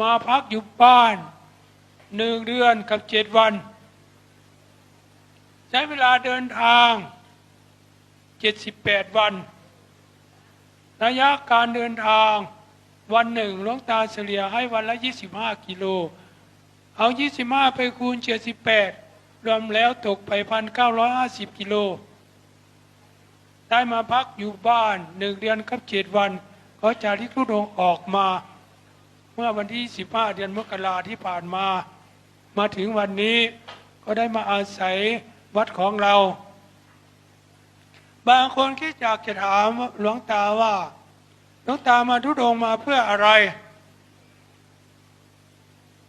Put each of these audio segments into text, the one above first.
มาพักอยู่บ้านหนึ่งเดือนกับเจ็ดวัน ใช้เวลาเดินทางเจ็ดสิบแปดวัน ระยะการเดินทางวันหนึ่งหลวงตาเฉลี่ยให้วันละ25กิโล เอา25ไปคูณ78รวมแล้วตกไป1,950กิโล ได้มาพักอยู่บ้านหนึ่งเดือนกับเจ็ดวัน ก็จากที่ทุดงออกมา เมื่อวันที่ 15 เดือนมกราที่ผ่านมา มาถึงวันนี้ก็ได้มาอาศัยวัดของเรา บางคนคิดอยากจะถามหลวงตาว่าหลวงตามาทุดงมาเพื่ออะไร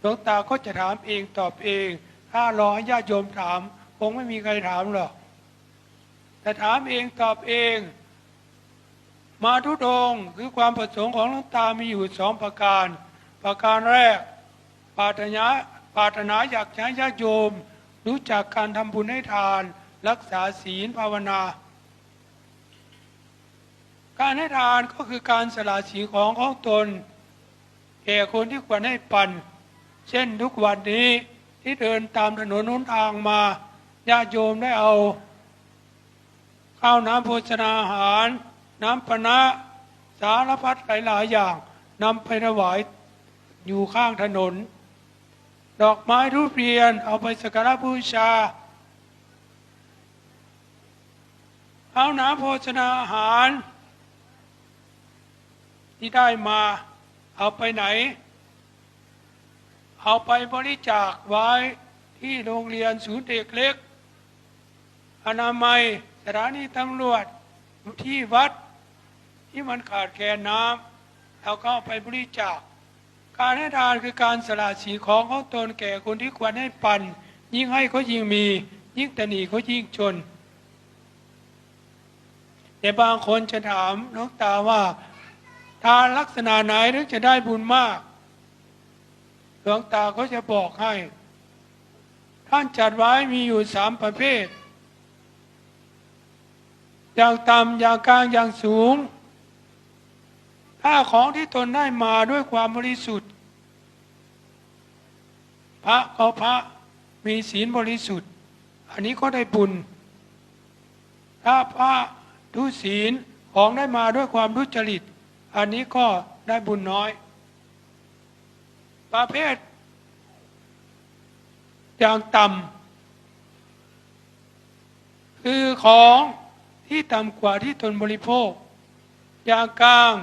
หลวงตาก็จะถามเองตอบเอง ถ้ารอให้ญาติโยมถาม คงไม่มีใครถามหรอก แต่ถามเองตอบเอง มาทุดงค์คือความประสงค์ของหลวงตามีอยู่สองประการ ประการแรกปารถนาปาถนาอยากให้ญาติโยม รู้จักการทำบุญให้ทาน รักษาศีลภาวนา การให้ทานก็คือการสละสีของของตนแก่คนที่ควรให้ปัน เช่นทุกวันนี้ที่เดินตามถนนหนทางมาญาติโยมได้เอา ข้าวน้ำโภชนาอาหาร น้ำปนะสารพัดหลายๆอย่างนำไปถวาย อยู่ข้างถนน ดอกไม้ทุเรียนเอาไปสักการะบูชา เอาน้ำโภชนาอาหาร ที่ได้มาเอาไปไหน เอาไปบริจาคไว้ที่โรงเรียนศูนย์เด็กเล็ก อนามัยสถานีตำรวจที่วัดที่มันขาดแคลนน้ำเราก็ไปบริจาค การให้ทานคือการสละสีของของตนแก่คนที่ควรให้ปัน ยิ่งให้เขายิ่งมี ยิ่งตนีเขายิ่งจนแต่บางคนจะถามน้องตาว่า ทานลักษณะไหนถึงจะได้บุญมากหลวงตาก็จะบอกให้ ท่านจัดไว้มีอยู่สามประเภท อย่างต่ำอย่างกลางอย่างสูง ถ้าของที่ตนได้มาด้วยความบริสุทธิ์ พระก็พระมีศีลบริสุทธิ์ อันนี้ก็ได้บุญ ถ้าพระทุศีลของได้มาด้วยความทุจริต อันนี้ก็ได้บุญน้อย ประเภทอย่างต่ำคือของที่ต่ำกว่าที่ตนบริโภค อย่างกลาง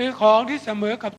คือของที่เสมอกับ